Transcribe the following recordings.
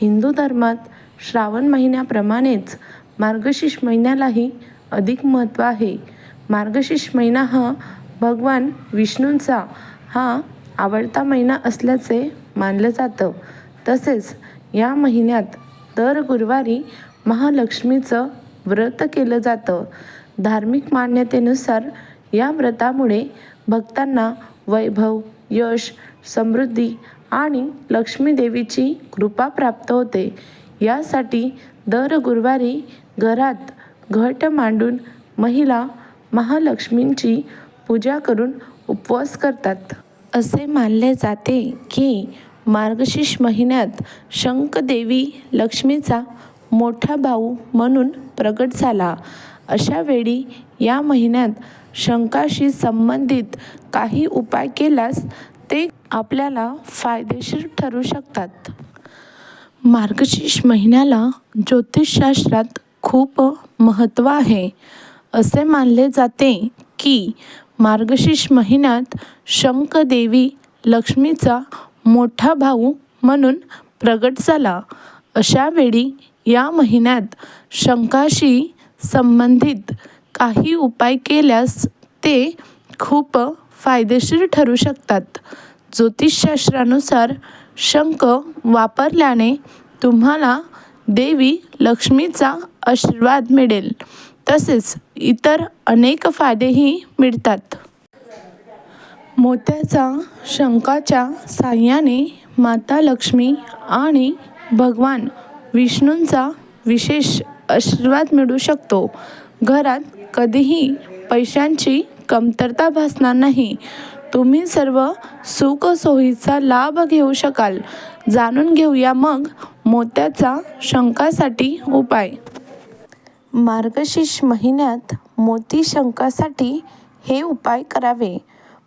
हिंदू धर्मात श्रावण महिन्याप्रमाणेच मार्गशीर्ष महिन्यालाही अधिक महत्त्व आहे. मार्गशीर्ष महिना हा भगवान विष्णूंचा हा आवडता महिना असल्याचे मानलं जातं. तसेच या महिन्यात दर गुरुवारी महालक्ष्मीचं व्रत केलं जातं. धार्मिक मान्यतेनुसार या व्रतामुळे भक्तांना वैभव यश समृद्धी आणि लक्ष्मीदेवीची कृपा प्राप्त होते. यासाठी दर गुरुवारी घरात घट मांडून महिला महालक्ष्मींची पूजा करून उपवास करतात. असे मानले जाते की मार्गशीर्ष महिन्यात शंखदेवी लक्ष्मीचा मोठा भाऊ म्हणून प्रगट झाला. अशा वेळी या महिन्यात शंकाशी संबंधित काही उपाय केल्यास ते आपल्याला फायदेशीर ठरू शकतात. मार्गशीर्ष महिन्याला ज्योतिषशास्त्रात खूप महत्त्व आहे. असे मानले जाते की मार्गशीर्ष महिन्यात शंखदेवी लक्ष्मीचा मोठा भाऊ म्हणून प्रगट झाला. अशावेळी या महिन्यात शंखाशी संबंधित काही उपाय केल्यास ते खूप फायदेशीर ठरू शकतात. ज्योतिषशास्त्रानुसार शंख वापरल्याने तुम्हाला देवी लक्ष्मीचा आशीर्वाद मिळेल. तसेच इतर अनेक फायदेही मिळतात. मोत्याचा शंखाच्या साह्याने माता लक्ष्मी आणि भगवान विष्णूंचा विशेष आशीर्वाद मिळू शकतो. घरात कधीही पैशांची कमतरता भासणार नाही. तुम्ही सर्व सुखसोयीचा लाभ घेऊ शकाल. जाणून घेऊया मग मोत्याचा शंकासाठी उपाय. मार्गशीर्ष महिन्यात मोती शंकासाठी हे उपाय करावे.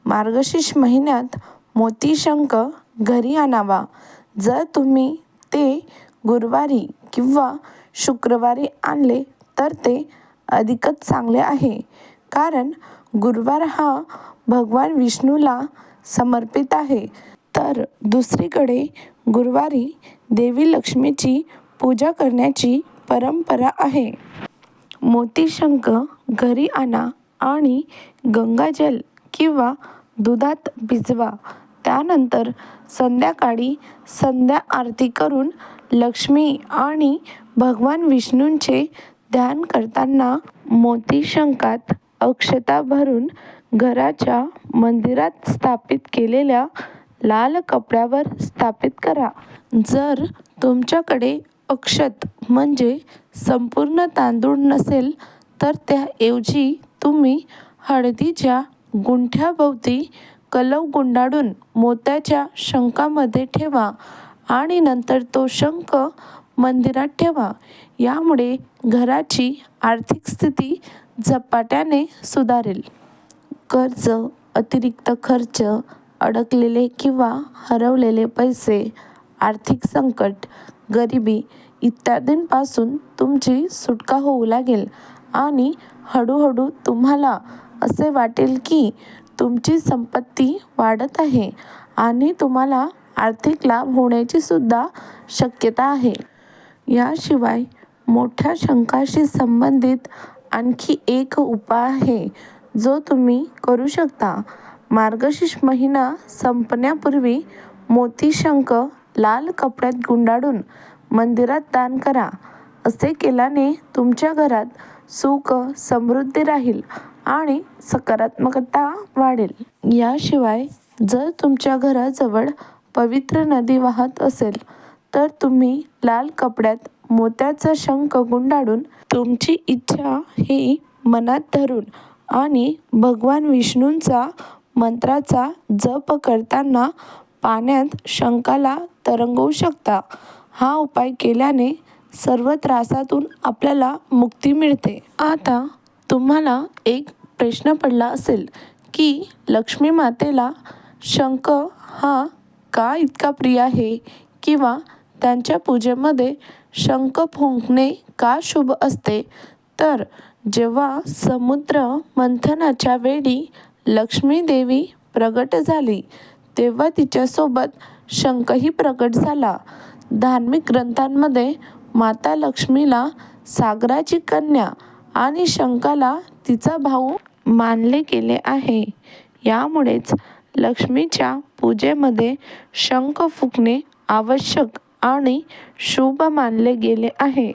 मार्गशीर्ष महिन्यात मोती शंख घरी आणावा. जर तुम्ही ते गुरुवारी किंवा शुक्रवारी आणले तर ते अधिकच चांगले आहे. कारण गुरुवार हा भगवान विष्णूला समर्पित आहे. तर दुसरीकडे गुरुवारी देवी लक्ष्मीची पूजा करण्याची परंपरा आहे. मोतीशंख घरी आणा आणि गंगाजल किंवा दुधात भिजवा. त्यानंतर संध्याकाळी संध्या आरती करून लक्ष्मी आणि भगवान विष्णूंचे ध्यान करताना मोतीशंकात अक्षता भरून घराच्या मंदिरात स्थापित केलेल्या लाल कपड्यावर स्थापित करा. जर तुमच्याकडे अक्षत म्हणजे संपूर्ण तांदूळ नसेल तर त्याऐवजी तुम्ही हळदीच्या गुंठ्याभोवती कलव गुंडाळून मोत्याच्या शंखामध्ये ठेवा आणि नंतर तो शंख मंदिरात ठेवा. यामुळे घराची आर्थिक स्थिती झपाट्याने सुधारेल. कर्ज अतिरिक्त खर्च अडकलेले किंवा हरवलेले पैसे आर्थिक संकट गरिबी इत्यादींपासून तुमची सुटका होऊ लागेल आणि हळूहळू तुम्हाला असे वाटेल की तुमची संपत्ती वाढत आहे आणि तुम्हाला आर्थिक लाभ होण्याची सुद्धा शक्यता आहे. याशिवाय मोठ्या शंकाशी संबंधित आणखी एक उपाय आहे जो तुम्ही करू शकता. मार्गशीर्ष महिना संपण्यापूर्वी मोतीशंक लाल कपड्यात गुंडाळून मंदिरात दान करा. असे केल्याने तुमच्या घरात सुख समृद्धी राहील आणि सकारात्मकता वाढेल. याशिवाय जर तुमच्या घराजवळ पवित्र नदी वाहत असेल तर तुम्ही लाल कपड्यात मोत्याचा शंख गुंडाळून तुमची इच्छा ही मनात धरून आणि भगवान विष्णूंचा मंत्राचा जप करताना पाण्यात शंखाला तरंगवू शकता. हा उपाय केल्याने सर्व त्रासातून आपल्याला मुक्ती मिळते. आता तुम्हाला एक प्रश्न पडला असेल की लक्ष्मी मातेला शंख हा का इतका प्रिय आहे किंवा त्यांच्या पूजेमध्ये शंख फुंकणे का शुभ असते? तर जेव्हा समुद्र मंथनाच्या वेळी लक्ष्मी देवी प्रगट झाली तेव्हा तिच्यासोबत शंखही प्रगट झाला. धार्मिक ग्रंथांमध्ये माता लक्ष्मीला सागराची कन्या आणि शंखाला तिचा भाऊ मानले गेले आहे. यामुळेच लक्ष्मीच्या पूजेमध्ये शंख फुंकणे आवश्यक आणि शुभ मानले गेले आहे.